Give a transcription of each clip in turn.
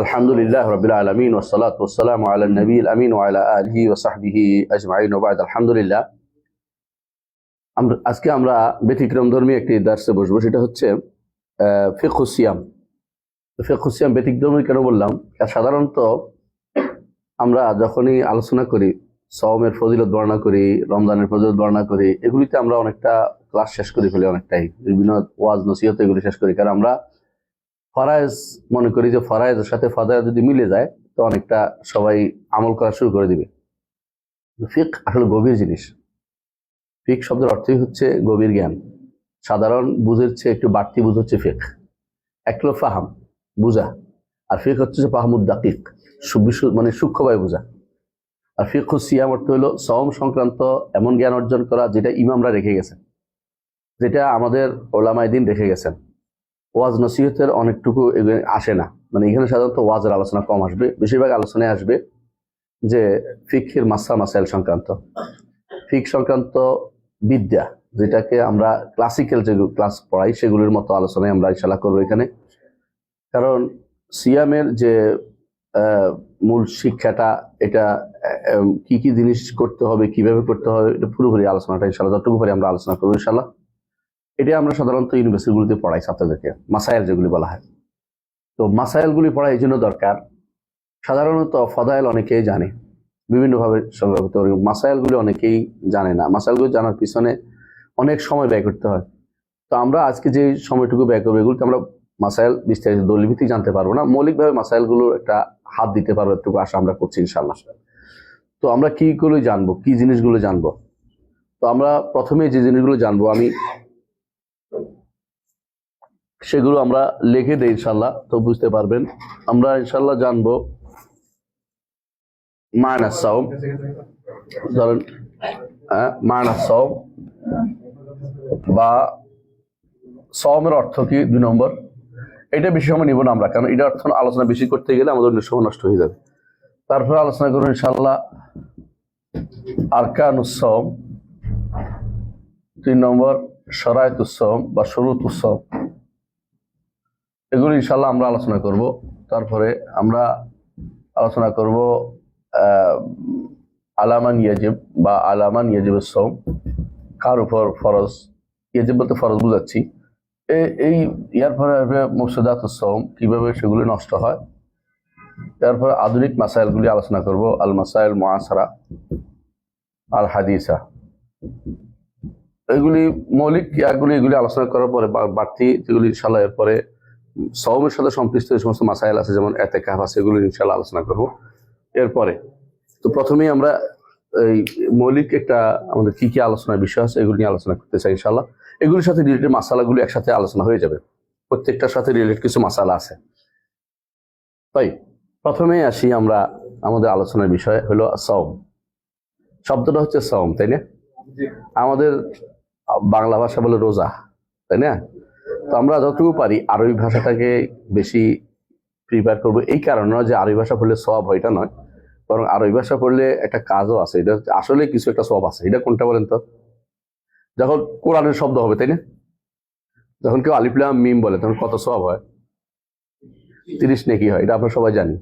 আলহামদুলিল্লাহ রবিল আলমিন ওসালাতাম ওসালাম আল নবীল আমিন আলহি ও সাহবিহি আজমাইন ওবায়দ আলহামদুলিল্লাহ আজকে আমরা ব্যতিক্রম ধর্মী একটি দার্সে বসবো, সেটা হচ্ছে ফেকুসিয়াম ফেকুসিয়াম ব্যতিক্রমী কেন বললাম? সাধারণত আমরা যখনই আলোচনা করি সওমের ফজিলত বর্ণনা করি, রমজানের ফজিলত বর্ণনা করি, এগুলিতে আমরা অনেকটা ক্লাস শেষ করি ফেলি অনেকটাই। বিভিন্ন ওয়াজ নসিহত এগুলি শেষ করি, কারণ আমরা ফরায়েজ, মনে করি যে ফরায়েজের সাথে ফাদায় যদি মিলে যায়, তো অনেকটা সবাই আমল করা শুরু করে দিবে। ফিক আসলে গভীর জিনিস। ফিক শব্দের অর্থই হচ্ছে গভীর জ্ঞান। সাধারণ বুঝের চেয়ে একটু বাড়তি বুঝ হচ্ছে ফিক। এক হলো ফাহাম, বুঝা। আর ফিক হচ্ছে যে ফাহামুদ দাকিক মানে সূক্ষ্মভাবে বোঝা। আর ফিক সিয়াম অর্থ হলো সম সংক্রান্ত এমন জ্ঞান অর্জন করা যেটা ইমামরা রেখে গেছেন। যেটা আমাদের ওলামাই দিন রেখে গেছেন। ওয়াজ নসিহতের অনেকটুকু আসে না। মানে এখানে সাধারণত ওয়াজের আলোচনা কম আসবে। বেশিরভাগ আলোচনায় আসবে যে ফিকের মাসা মাসাইল সংক্রান্ত। ফিক সংক্রান্ত বিদ্যা, যেটাকে আমরা ক্লাসিক্যাল যে ক্লাস পড়াই, সেগুলির মতো আলোচনায় আমরা ইনশাল্লাহ করব এখানে। কারণ সিয়ামের যে মূল শিক্ষাটা, এটা কি কি জিনিস করতে হবে, কীভাবে করতে হবে, এটা পুরোপুরি আলোচনাটা ইনশাল্লাহ যতটুকু পারি আমরা আলোচনা করব ইনশাল্লাহ এটা আমরা সাধারণত ইউনিভার্সিটিগুলিতে পড়াই ছাত্রদেরকে মাসাইল যেগুলি বলা হয়। তো মাসাইলগুলি পড়া এই জন্য দরকার। সাধারণত ফদাইল অনেকেই জানে, বিভিন্নভাবে মাসাইলগুলি অনেকেই জানে না। মাসাইলগুলি জানার পিছনে অনেক সময় ব্যয় করতে হয়। তো আমরা আজকে যে সময়টুকু ব্যয় করব এগুলোতে আমরা মাসাইল বিস্তারিত দলিভিত্তিক জানতে পারব না, মৌলিকভাবে মাসাইলগুলো একটা হাত দিতে পারব একটু আশা আমরা করছি ইনশাল্লাহ তো আমরা কি গুলো জানব, কি জিনিসগুলো জানব? তো আমরা প্রথমে যে জিনিসগুলো জানব, আমি সেগুলো আমরা লিখে দেই ইনশাল্লাহ তো বুঝতে পারবেন। আমরা ইনশাল্লাহ জানব মায়নাস সাওম ধরেন হ্যাঁ মায়নাস সাওম বা সওমের অর্থ কি? দুই নম্বর। এটা বেশি সময় নিব না আমরা, কারণ এটা অর্থ আলোচনা বেশি করতে গেলে আমাদের অন্য সময় নষ্ট হয়ে যাবে। তারপরে আলোচনা করব ইনশাল্লাহ আরকানুসম তিন নম্বর সরায়ত উৎসব বা উৎসব এগুলো ইনশাল্লাহ আমরা আলোচনা করব। তারপরে আমরা আলোচনা করব আলামান ইয়াজিব বা আলামান ইয়াজিব সম কার উপর ফরজ? ইয়াজিব বলতে ফরজ বুঝাচ্ছি। এই ইয়ার পরে আসবে উৎসব কীভাবে সেগুলি নষ্ট হয়। তারপরে আধুনিক মাসাইলগুলি আলোচনা করব আল মাসাইল মহাসারা আল হাদিসা এগুলি মৌলিক ইয়াগুলি, এগুলি আলোচনা করার পরে বাড়তি যেগুলি ইনশাল্লাহ এরপরে সওমের সাথে সম্পৃক্ত যে সমস্ত মাসাইল আছে যেমন এতে কাপ আছে এগুলো ইনশাল্লাহ আলোচনা করব। এরপরে তো প্রথমেই আমরা এই মৌলিক একটা আমাদের কি কি আলোচনার বিষয় আছে এগুলো নিয়ে আলোচনা করতে চাই ইনশাল্লাহ এগুলির সাথে রিলেটেড মাসালাগুলো একসাথে আলোচনা হয়ে যাবে। প্রত্যেকটার সাথে রিলেটেড কিছু মাসালা আছে। তাই প্রথমে আসি আমরা আমাদের আলোচনার বিষয় হলো সওম। শব্দটা হচ্ছে সওম তাই না? আমাদের বাংলা ভাষা বলে রোজা তাই না? তো আমরা যতটুকু পারি আরবি ভাষাটাকে বেশি প্রিপেয়ার করব। এই কারণে যে আরবি ভাষা পড়লে সব হয়, এটা নয়। বরং আরবি ভাষা পড়লে একটা কাজও আছে। এটা আসলে কিছু একটা সব আছে। এটা কোনটা বলেন তো? যখন কোরআনের শব্দ হবে, তাই না? যখন কেউ আলিফলাম মিম বলে, তখন কত সব হয়? তিরিশ নাকি হয়, এটা আমরা সবাই জানি।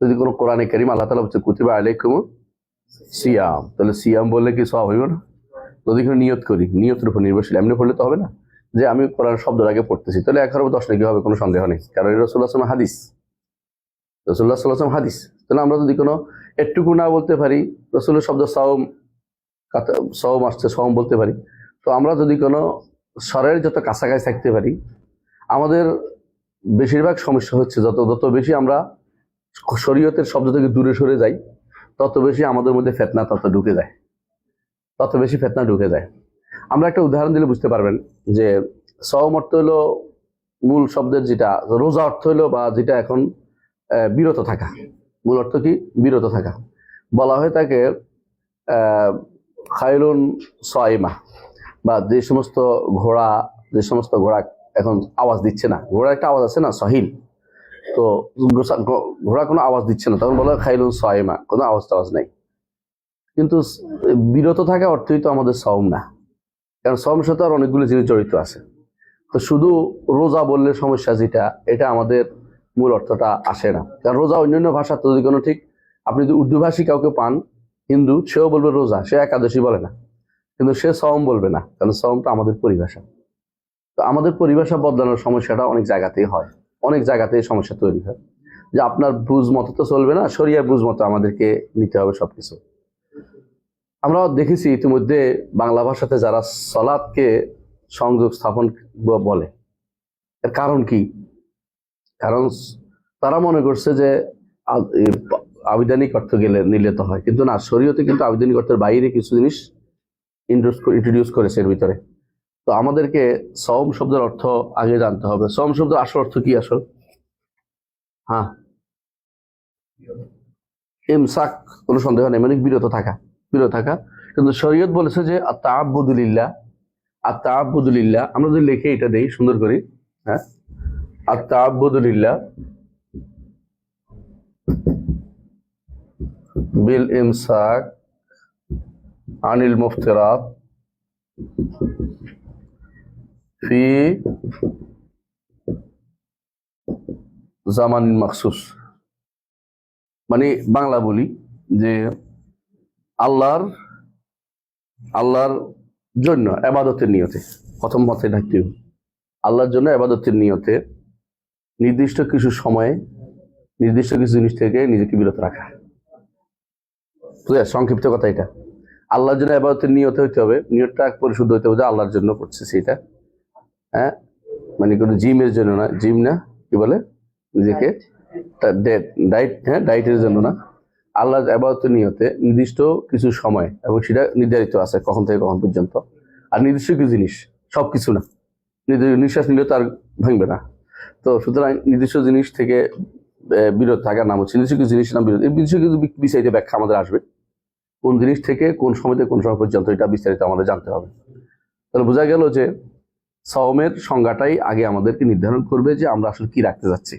যদি কোনো কোরআনে করিম, আল্লাহ তালা বলছে, কুতিবা আলাইকুম সিয়াম। তাহলে সিয়াম বললে কি সব হইব না? যদি কোনো নিয়ত করি, নিয়তের উপর নির্ভরশীল, এমনি পড়লে তো হবে না। যে আমি কোরআন আগে পড়তেছি, তাহলে হাজার দশ নাকি হবে? কোনো সন্দেহ নেই। কারণ রসুল্লাহ আসলাম হাদিস। রসুল্লাহ সাল্লাম হাদিস। তাহলে আমরা যদি কোনো একটুকু না বলতে পারি, রসুলের শব্দ সওম সওম আসছে, সওম বলতে পারি। তো আমরা যদি কোনো স্বরের যত কাছাকাছি থাকতে পারি, আমাদের বেশিরভাগ সমস্যা হচ্ছে যত যত বেশি আমরা শরীয়তের শব্দ থেকে দূরে সরে যাই, তত বেশি আমাদের মধ্যে ফেতনা তত ঢুকে যায়। তত বেশি ফেতনা ঢুকে যায়। আমরা একটা উদাহরণ দিলে বুঝতে পারবেন যে সওম অর্থ হলো মূল শব্দের যেটা, রোজা অর্থ হলো বা যেটা এখন বিরত থাকা। মূল অর্থ কি? বিরত থাকা। বলা হয় তাকে খায়রুন সয়মা বা যে সমস্ত ঘোড়া, যে সমস্ত ঘোড়া এখন আওয়াজ দিচ্ছে না। ঘোড়ার একটা আওয়াজ আছে না? সহিল। তো ঘোড়া কোনো আওয়াজ দিচ্ছে না, তখন বলা হয় খাইলুন সয়মা কোনো আওয়াজ টাওয়াজ নাই। কিন্তু বিরত থাকা অর্থই তো আমাদের সওম না। কারণ আর অনেকগুলো জিনিস জড়িত আছে। তো শুধু রোজা বললে সমস্যা যেটা, এটা আমাদের মূল অর্থটা আসে না। কারণ রোজা অন্যান্য ভাষা তো যদি কোনো ঠিক, আপনি যদি উর্দুভাষী কাউকে পান, হিন্দু, সেও বলবে রোজা, সে একাদশী বলে না। কিন্তু সে সম বলবে না, কারণ সমটা আমাদের পরিভাষা। তো আমাদের পরিভাষা বদলানোর সমস্যাটা অনেক জায়গাতেই হয়। অনেক জায়গাতেই সমস্যা তৈরি হয়। যে আপনার বুঝ মতো তো চলবে না শরিয়ার বুঝ মতো আমাদেরকে নিতে হবে সবকিছু। আমরা দেখেছি ইতিমধ্যে বাংলা ভাষাতে যারা সলাদকে সংযোগ স্থাপন বলে। এর কারণ কি? কারণ তারা মনে করছে যে আবিধানিক অর্থ গেলে নিলে তো হয়। কিন্তু না, শরীয়তে কিন্তু আবিধানিক অর্থের বাইরে কিছু জিনিস ইন্ট্রোডিউস করেছে এর ভিতরে। তো আমাদেরকে সম শব্দের অর্থ আগে জানতে হবে। সম শব্দের আসল অর্থ কি আসল? হ্যাঁ। ইমসাক কোনো সন্দেহ নেই মানে বিরত থাকা। বিরত থাকা। কিন্তু শরীয়ত বলেছে যে আত্মাবুদুলিল্লাহ আত্মাবুদুলিল্লাহ আমরা যদি লিখে এটা দেই, সুন্দর করি হ্যাঁ? আত্মাবুদুলিল্লাহ বিল ইমসাক আনিল মুফতিরাত ফি জামান মাকসুস মানে বাংলা বলি যে আল্লাহর আল্লাহর জন্য এবাদতের নিয়তে। প্রথম মতে থাকতে হবে। আল্লাহর জন্য এবাদতের নিয়তে নির্দিষ্ট কিছু সময়ে নির্দিষ্ট কিছু জিনিস থেকে নিজেকে বিরত রাখা। বুঝলে সংক্ষিপ্ত কথা এটা। আল্লাহর জন্য এবাদতের নিয়তে হইতে হবে নিয়তটা পরিশুদ্ধ হইতে হবে যে আল্লাহর জন্য করছে সেটা। হ্যাঁ? মানে কোনো জিমের জন্য না জিম না কি বলে? নিজেকে ডাইট হ্যাঁ ডাইটের জন্য না। আল্লাহর আবাদতের নিয়তে নির্দিষ্ট কিছু সময়, এবং সেটা নির্ধারিত আছে কখন থেকে কখন পর্যন্ত। আর নির্দিষ্ট কিছু জিনিস সব কিছু না। নির্দিষ্ট নিঃশ্বাস নিলে তো আর ভাঙবে না। তো সুতরাং নির্দিষ্ট জিনিস থেকে বিরত থাকার নাম হচ্ছে নির্দিষ্ট কিছু জিনিস নাম বিরত এই নির্দিষ্ট কিছু বিস্তারিত ব্যাখ্যা আমাদের আসবে। কোন জিনিস থেকে কোন সময় থেকে কোন সময় পর্যন্ত, এটা বিস্তারিত আমাদের জানতে হবে। তাহলে বোঝা গেল যে সওমের সংজ্ঞাটাই আগে আমাদেরকে নির্ধারণ করবে যে আমরা আসলে কি রাখতে যাচ্ছি।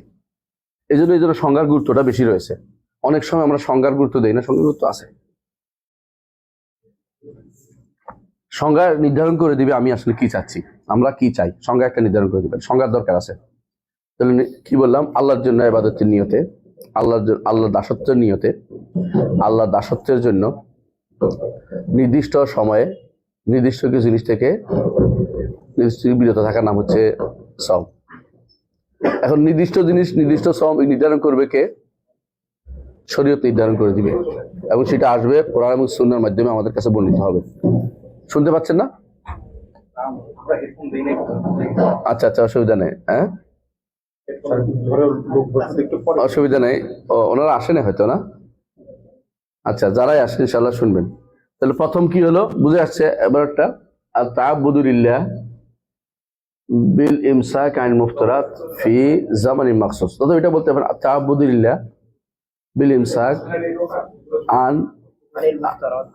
এই জন্য এই জন্য সংজ্ঞার গুরুত্বটা বেশি রয়েছে। অনেক সময় আমরা সংজ্ঞার গুরুত্ব দেই না, সংজ্ঞার গুরুত্ব আছে। সংজ্ঞা নির্ধারণ করে দিবে আমি আসলে কি চাচ্ছি। আমরা কি চাই? সংজ্ঞা একটা নির্ধারণ করে দিবেন। সংজ্ঞার দরকার আছে। তাহলে কি বললাম? আল্লাহর জন্য এবাদতের নিয়তে, আল্লাহর আল্লাহ দাসত্বের নিয়তে আল্লাহ দাসত্বের জন্য নির্দিষ্ট সময়ে নির্দিষ্ট কিছু জিনিস থেকে নির্দিষ্ট বিরত থাকার নাম হচ্ছে সম এখন নির্দিষ্ট জিনিস, নির্দিষ্ট সম নির্ধারণ করবে কে? শরীয়ত নির্ধারণ করে দিবে এবং সেটা আসবে কোরআন এবং সুন্নার মাধ্যমে আমাদের কাছে বর্ণিত হবে। শুনতে পাচ্ছেন না? আচ্ছা আচ্ছা অসুবিধা নেই হ্যাঁ? অসুবিধা নেই। ওনারা আসেনি হয়তো না? আচ্ছা যারাই আসেন ইনশাল্লাহ শুনবেন। তাহলে প্রথম কি হলো? বুঝে আসছে এবার একটা আর তাবুদুলিল্লাহ বিল ইমসাক আইন মুফতরাত ফি জামানি মাকসুস তত এটা বলতে পারেন তাবুদুলিল্লাহ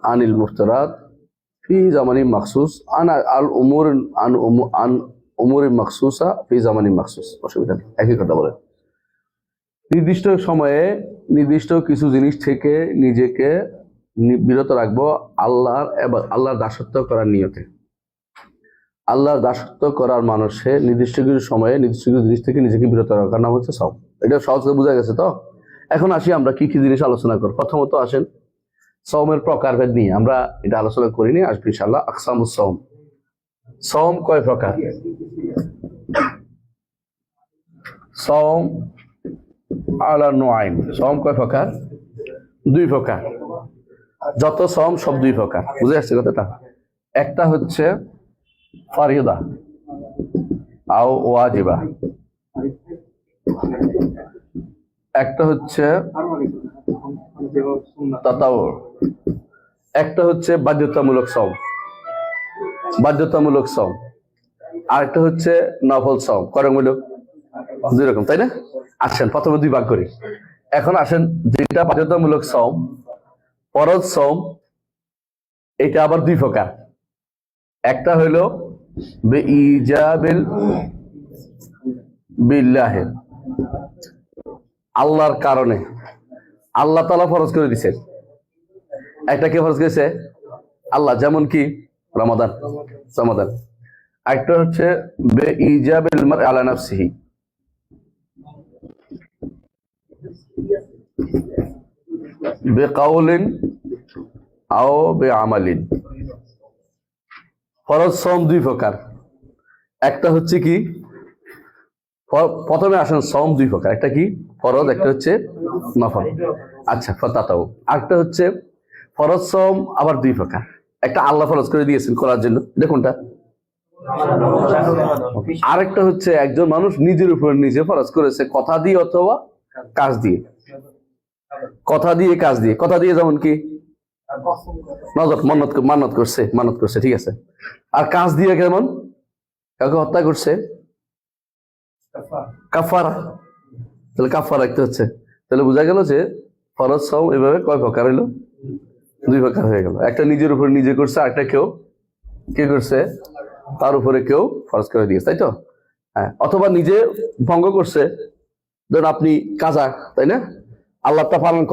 আনিল মুফতরাত, ফি জামানি মাকসুস আন আল উমুর, আন উমু- আন উমুর মাকসুসা ফি জামানি মাকসুস অসুবিধা নেই, একই কথা বলেন। নির্দিষ্ট সময়ে নির্দিষ্ট কিছু জিনিস থেকে নিজেকে বিরত রাখব আল্লাহর এবার আল্লাহর দাসত্ব করার নিয়তে। আল্লাহর দাসত্ব করার মানুষে নির্দিষ্ট কিছু সময়ে নির্দিষ্ট কিছু জিনিস থেকে নিজেকে বিরত রাখার নাম হচ্ছে সব এটা সহজ বোঝা গেছে তো? এখন আসি আমরা কি কি জিনিস আলোচনা করব। প্রথমত আসেন সৌমের প্রকারভেদ নিয়ে। আমরা এটা আলোচনা করিনি আসব ইনশাল্লাহ আকসামুস সৌম সৌম কয় প্রকার? সৌম আলা নোয়াইন সম কয় প্রকার? দুই প্রকার। যত সম সব দুই প্রকার। বুঝে আসছে কথাটা? একটা হচ্ছে ফারিদা, আও ওয়াজিবা। একটা হচ্ছে একটা হচ্ছে বাধ্যতামূলক সম। বাধ্যতামূলক সম। আর একটা হচ্ছে নফল সম। করমূলক দুই রকম তাই না? আসেন প্রথমে দুই ভাগ করি। এখন আসেন, যেটা বাধ্যতামূলক সম, ফরজ সম, এটা আবার দুই প্রকার। একটা হইল বে ইজাবিল বিল্লাহে। আল্লাহর কারণে। আল্লাহ তালা ফরজ করে দিছেন একটা কে ফরজ করেছে? আল্লাহ, যেমন কি? রমাদান রমাদান। একটা হচ্ছে বে ইজাবিল মার আলা নাফসিহি। বেকাউলিন আও বে আমালিন ফরজ সম দুই প্রকার। একটা হচ্ছে কি? প্রথমে আসেন সম দুই প্রকার। একটা কি? ফরজ, একটা হচ্ছে নফল। আচ্ছা ফতাতাও। আরেকটা হচ্ছে, ফরজ সম আবার দুই প্রকার। একটা আল্লাহ ফরজ করে দিয়েছেন করার জন্য। দেখুনটা। আরেকটা হচ্ছে, একজন মানুষ নিজের উপর নিজে ফরজ করেছে, কথা দিয়ে অথবা কাজ দিয়ে। কথা দিয়ে, কাজ দিয়ে। কথা দিয়ে যেমন কি? নজর, মান্নত মান্নত করছে মানত করছে, ঠিক আছে? আর কাজ দিয়ে কেমন? কাউকে হত্যা করছে? কাফারা। তাহলে কাফা রাখতে হচ্ছে। তাহলে বোঝা গেল যে ফরজ সম এভাবে কয় প্রকার হইল? দুই প্রকার হয়ে গেল। একটা নিজের উপরে নিজে করছে, আরেকটা কেউ কে করছে? তার উপরে কেউ ফরজ করে দিয়েছে, তাই তো? হ্যাঁ অথবা নিজে ভঙ্গ করছে, ধরুন আপনি কাজা, তাই না? আল্লাহটা পালন